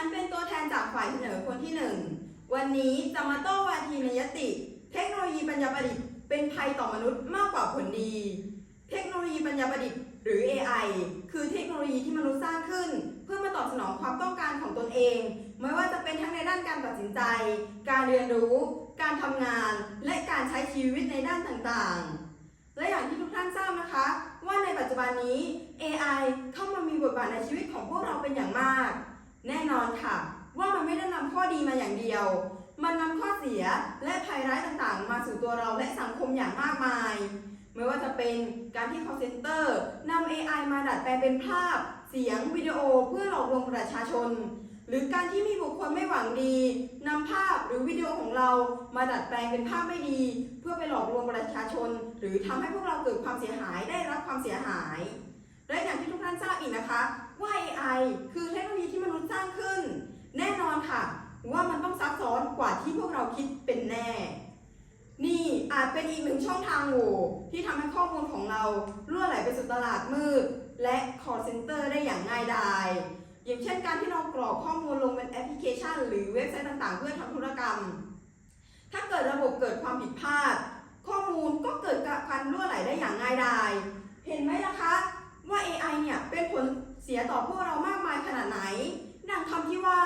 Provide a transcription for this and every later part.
ฉันเป็นตัวแทนจากฝ่ายเสนอคนที่หนึ่งวันนี้จะมาโต้วาทีนยติ เทคโนโลยีปัญญาประดิษฐ์เป็นภัยต่อมนุษย์มากกว่าผลดี เทคโนโลยีปัญญาประดิษฐ์หรือ AI คือเทคโนโลยีที่มนุษย์สร้างขึ้น เพื่อมาตอบสนองความต้องการของตนเอง ไม่ว่าจะเป็นทั้งในด้านการตัดสินใจ การเรียนรู้ การทำงาน และการใช้ชีวิตในด้านต่างๆ และอย่างที่ทุกท่านทราบนะคะ ว่าในปัจจุบันนี้ AI เข้ามามีบทบาทในชีวิตของพวกเราเป็นอย่างมาก แน่นอนค่ะ ว่ามันไม่ได้นำข้อดี มาอย่างเดียว มันนำข้อเสียและภัยร้ายต่างๆ มาสู่ตัวเราและสังคมอย่างมากมาย ไม่ว่าจะเป็นการที่ call center นำ AI มาดัดแปลงเป็นภาพ เสียง วิดีโอเพื่อหลอกลวงประชาชน หรือการที่มีบุคคลไม่หวังดีนำภาพหรือวิดีโอของเรามาดัดแปลงเป็นภาพไม่ดี เพื่อไปหลอกลวงประชาชน หรือทำให้พวกเราเกิดความเสียหายได้รับความเสียหายและอย่างที่ทุกท่านทราบอีกนะคะว่า AI คือเทคโนโลยีที่มนุษย์สร้างขึ้น แน่นอนค่ะ ว่ามันต้องซับซ้อนกว่าที่พวกเราคิดเป็นแน่ นี่อาจเป็นอีกหนึ่งช่องทางโหว่ที่ทำให้ข้อมูลของเราล่วไหลไปสู่ตลาดมืด และ call center ได้อย่างง่ายดายอย่างเช่นการที่เรากรอกข้อมูลลงเป็นแอปพลิเคชัน หรือเว็บไซต์ต่างๆ เพื่อทำธุรกรรม ถ้าเกิดระบบเกิดความผิดพลาด ข้อมูลก็เกิดการล่วไหลได้อย่างง่ายดายเห็นไหมล่ะคะ ว่า AI เนี่ยเป็นผลเสียต่อพวกเรามากมายขนาดไหน ดังคำที่ว่า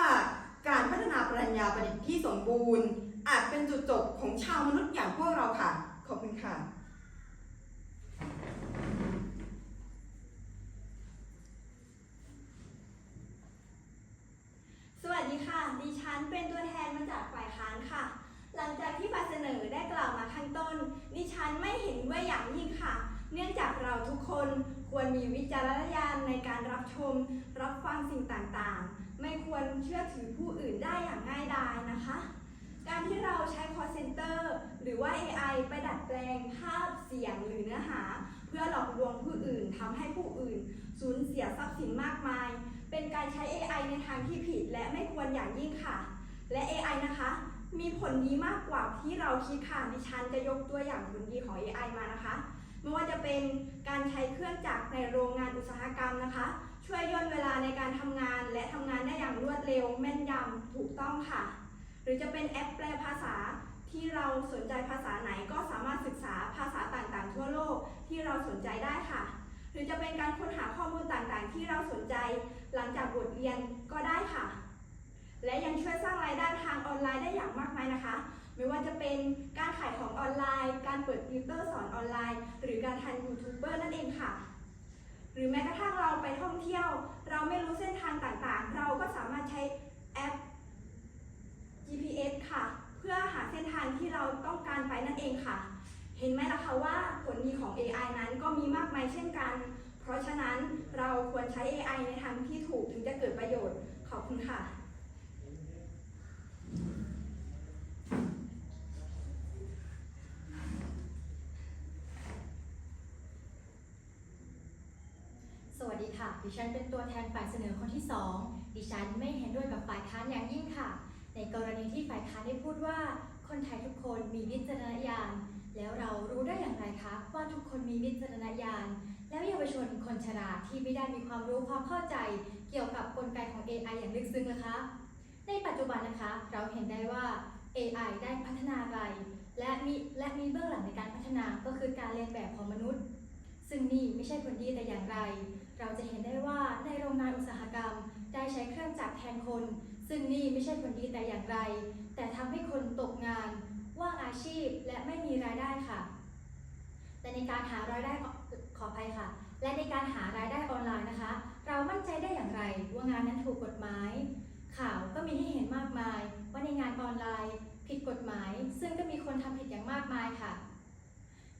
การพัฒนาปัญญาประดิษฐ์ที่สมบูรณ์ อาจเป็นจุดจบของชาวมนุษย์อย่างพวกเราค่ะ ขอบคุณค่ะสวัสดีค่ะ ดิฉันเป็นตัวแทนมาจากฝ่ายค้านค่ะ หลังจากที่ฝ่ายเสนอได้กล่าวมาข้างต้น ดิฉันไม่เห็นด้วยอย่างยิ่งค่ะ เนื่องจากเราทุกคน ควรมีวิจารณญาณในการรับชม รับฟังสิ่งต่างๆ ไม่ควรเชื่อถือผู้อื่นได้อย่างง่ายดายนะคะ การที่เราใช้ call center หรือว่า AI ไปดัดแปลงภาพเสียงหรือเนื้อหา เพื่อหลอกลวงผู้อื่นทำให้ผู้อื่น สูญเสียทรัพย์สินมากมาย เป็นการใช้ AI ในทางที่ผิดและไม่ควรอย่างยิ่งค่ะ และ AI นะคะมีผลดีมากกว่าที่เราคิดค่ะดิฉันจะยกตัวอย่างผลดีของ AI มานะคะ ไม่ว่าจะ เป็นการใช้เครื่องจักรในโรงงานอุตสาหกรรมนะคะ ช่วยย่นเวลาในการทำงานและทำงานได้อย่างรวดเร็ว แม่นยำถูกต้องค่ะ หรือจะเป็นแอปแปลภาษาที่เราสนใจภาษาไหนก็สามารถศึกษาภาษาต่างๆ ทั่วโลกที่เราสนใจได้ค่ะ หรือจะเป็นการค้นหาข้อมูลต่างๆ ที่เราสนใจ หลังจากบทเรียนก็ได้ค่ะ และยังช่วยสร้างรายได้ทางออนไลน์ได้อย่างมากมายนะคะ ไม่ว่าจะเป็นการขายของออนไลน์ การเปิดติวเตอร์สอนออนไลน์ หรือการทันยูทูบเบอร์นั่นเองค่ะ หรือแม้กระทั่งเราไปท่องเที่ยว เราไม่รู้เส้นทางต่างๆ เราก็สามารถใช้แอป GPS ค่ะ เพื่อหาเส้นทางที่เราต้องการไปนั่นเองค่ะ เห็นไหมล่ะคะว่าผลดีของ AI นั้นก็มีมากมายเช่นกัน เพราะฉะนั้นเราควรใช้ AI ในทางที่ถูกถึงจะเกิดประโยชน์ ขอบคุณค่ะ สวัสดี ค่ะ ดิฉันเป็นตัวแทนฝ่ายเสนอคนที่ 2 ดิฉันไม่เห็นด้วยกับฝ่ายค้านอย่างยิ่งค่ะ ในกรณีที่ฝ่ายค้านได้พูดว่า คนไทยทุกคนมีวิจารณญาณ แล้วเรารู้ได้อย่างไรคะว่าทุกคนมีวิจารณญาณ แล้วเยาวชนคนชราที่ไม่ได้มีความรู้ความเข้าใจ เกี่ยวกับกลไกของ AI อย่างลึกซึ้งนะคะ ในปัจจุบันนะคะ เราเห็นได้ว่า AI ได้พัฒนาไปและมีและมีเบื้องหลังในการพัฒนาก็คือการเรียนแบบของมนุษย์ ซึ่งนี่ไม่ใช่ผลดีแต่อย่างไร เราจะเห็นได้ว่าในโรงงานอุตสาหกรรม ได้ใช้เครื่องจักรแทนคน ซึ่งนี่ไม่ใช่ผลดีแต่อย่างไร แต่ทำให้คนตกงาน ว่างอาชีพและไม่มีรายได้ค่ะ แต่ในการหารายได้ขอออภัยค่ะ และในการหารายได้ออนไลน์นะคะ เรามั่นใจได้อย่างไรว่างานนั้นถูกกฎหมาย ข่าวก็มีให้เห็นมากมาย ว่าในงานออนไลน์ ผิดกฎหมาย ซึ่งก็มีคนทำผิดอย่างมากมายค่ะ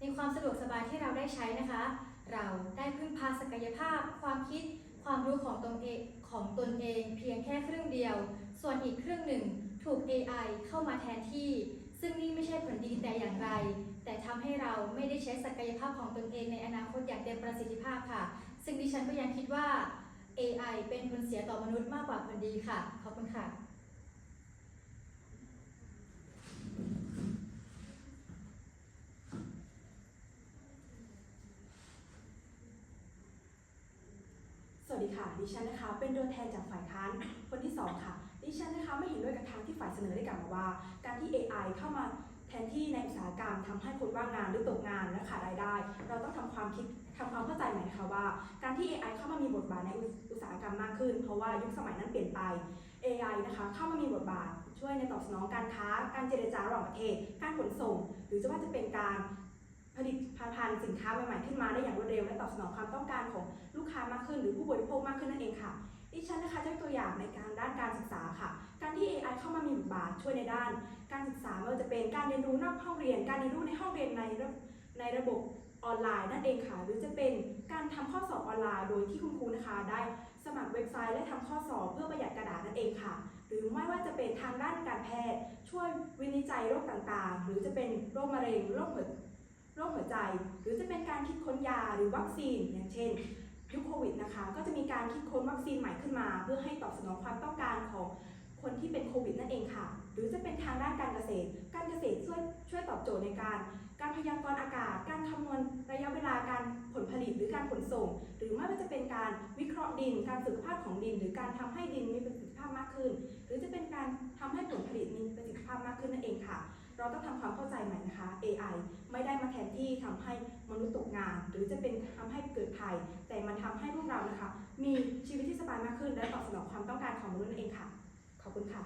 ในความสะดวกสบายที่เราได้ใช้นะคะ เราได้พึ่งพาศักยภาพ ความคิด ความรู้ของตนเองของตนเอง เพียงแค่ครึ่งเดียว ส่วนอีกครึ่งหนึ่งถูก AI เข้ามาแทนที่ ซึ่งนี่ไม่ใช่ผลดีแต่อย่างไร แต่ทำให้เราไม่ได้ใช้ศักยภาพของตนเองในอนาคตอย่างเต็มประสิทธิภาพค่ะ ซึ่งดิฉันก็ยังคิดว่า AI เป็นผลเสียต่อมนุษย์มากกว่าผลดีค่ะ ขอบคุณค่ะ ส วัสดีค่ะ ดิฉันนะคะ เป็นตัวแทนจากฝ่ายค้านคนที่สองค่ะ ดิฉันนะคะไม่เห็นด้วยกับทางที่ฝ่ายเสนอได้กล่าวมาว่า การที่ AI เข้ามาแทนที่ในอุตสาหกรรมทำให้คนว่างงานหรือตกงานและขาดรายได้ เราต้องทำความคิดทำความเข้าใจใหม่นะคะว่า การที่ AI เข้ามามีบทบาทในอุตสาหกรรมมากขึ้น เพราะว่ายุคสมัยนั้นเปลี่ยนไป AI นะคะเข้ามามีบทบาท ช่วยในตอบสนองการค้า การเจรจาระหว่างประเทศ การขนส่ง หรือจะว่าจะเป็นการ ผลิตภัณฑ์สินค้าใหม่ๆขึ้นมาได้อย่างรวดเร็วและตอบสนองความต้องการของลูกค้ามากขึ้น หรือผู้บริโภคมากขึ้นนั่นเองค่ะดิฉันนะคะจะยกตัวอย่างในการด้านการศึกษาค่ะ การที่ AI เข้ามามีบทบาทช่วยในด้าน การศึกษาไม่ว่าจะเป็นการเรียนรู้นอกห้องเรียน การเรียนรู้ในห้องเรียนในในระบบออนไลน์นั่นเองค่ะ หรือจะเป็นการทำข้อสอบออนไลน์ โดยที่คุณครูนะคะได้สมัครเว็บไซต์และทำข้อสอบเพื่อประหยัดกระดาษนั่นเองค่ะ หรือไม่ว่าจะเป็นทางด้านการแพทย์ ช่วยวินิจฉัยโรคต่างๆ หรือจะเป็นโรคมะเร็งโรคหัว โรคหัวใจ หรือจะเป็นการคิดค้นยาหรือวัคซีน อย่างเช่น ยุคโควิดนะคะ ก็จะมีการคิดค้นวัคซีนใหม่ขึ้นมา เพื่อให้ตอบสนองความต้องการของคนที่เป็นโควิดนั่นเองค่ะ หรือจะเป็นทางด้านการเกษตร การเกษตรช่วยช่วยตอบโจทย์ในการ การพยากรณ์อากาศ การคำนวณระยะเวลาการผลผลิตหรือการขนส่ง หรือไม่ว่าจะเป็นการวิเคราะห์ดิน การสุขภาพของดิน หรือการทำให้ดินมีประสิทธิภาพมากขึ้น หรือจะเป็นการทำให้ผลผลิตมีประสิทธิภาพมากขึ้นนั่นเองค่ะ เราต้องทำความเข้าใจใหม่นะคะ AI ไม่ได้มาแทนที่ทำให้มนุษย์ตกงาน หรือจะเป็นทำให้เกิดภัย แต่มันทำให้พวกเรานะคะ มีชีวิตที่สบายมากขึ้น และตอบสนองความต้องการของมนุษย์นั่นเองค่ะ ขอบคุณค่ะ